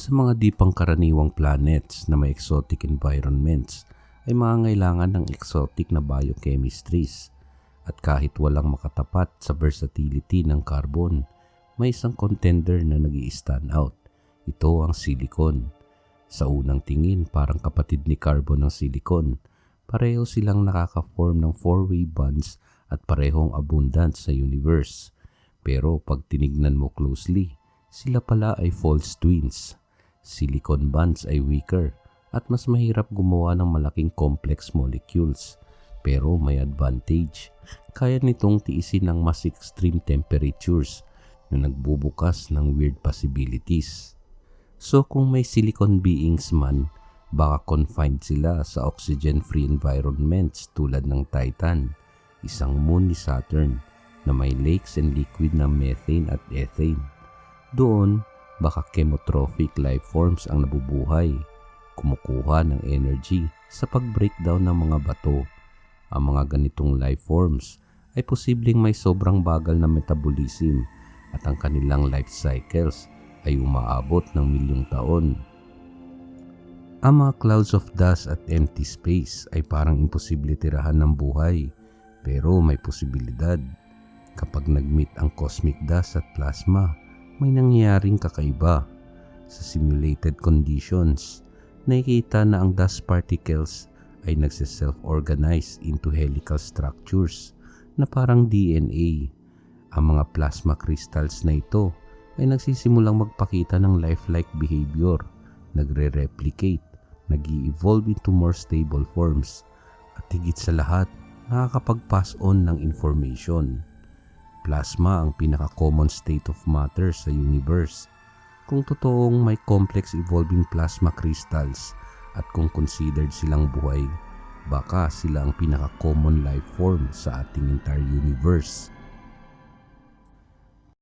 Sa mga di pangkaraniwang planets na may exotic environments ay mangangailangan ng exotic na biochemistries at kahit walang makatapat sa versatility ng carbon, may isang contender na nag stand out. Ito ang silicon. Sa unang tingin, parang kapatid ni carbon ng silicon. Pareho silang nakaka-form ng four-way bonds at parehong abundant sa universe. Pero pag tinignan mo closely, sila pala ay false twins. Silicon bonds ay weaker at mas mahirap gumawa ng malaking complex molecules. Pero may advantage. Kaya nitong tiisin ng mas extreme temperatures na nagbubukas ng weird possibilities. So kung may silicon beings man, baka confined sila sa oxygen-free environments tulad ng Titan, isang moon ni Saturn na may lakes and liquid na methane at ethane. Doon, baka chemotrophic life forms ang nabubuhay, kumukuha ng energy sa pag-breakdown ng mga bato. Ang mga ganitong life forms ay posibleng may sobrang bagal na metabolism at ang kanilang life cycles ay umaabot ng milyong taon. Ang mga clouds of dust at empty space ay parang imposible tirahan ng buhay pero may posibilidad. Kapag nag-meet ang cosmic dust at plasma, may nangyayaring kakaiba. Sa simulated conditions, nakikita na ang dust particles ay nagsiself-organize into helical structures na parang DNA. Ang mga plasma crystals na ito ay nagsisimulang magpakita ng lifelike behavior, nagre-replicate, nag evolve into more stable forms, at higit sa lahat, nakakapag-pass on ng information. Plasma ang pinaka-common state of matter sa universe. Kung totoong may complex evolving plasma crystals at kung considered silang buhay, baka sila ang pinaka-common life form sa ating entire universe.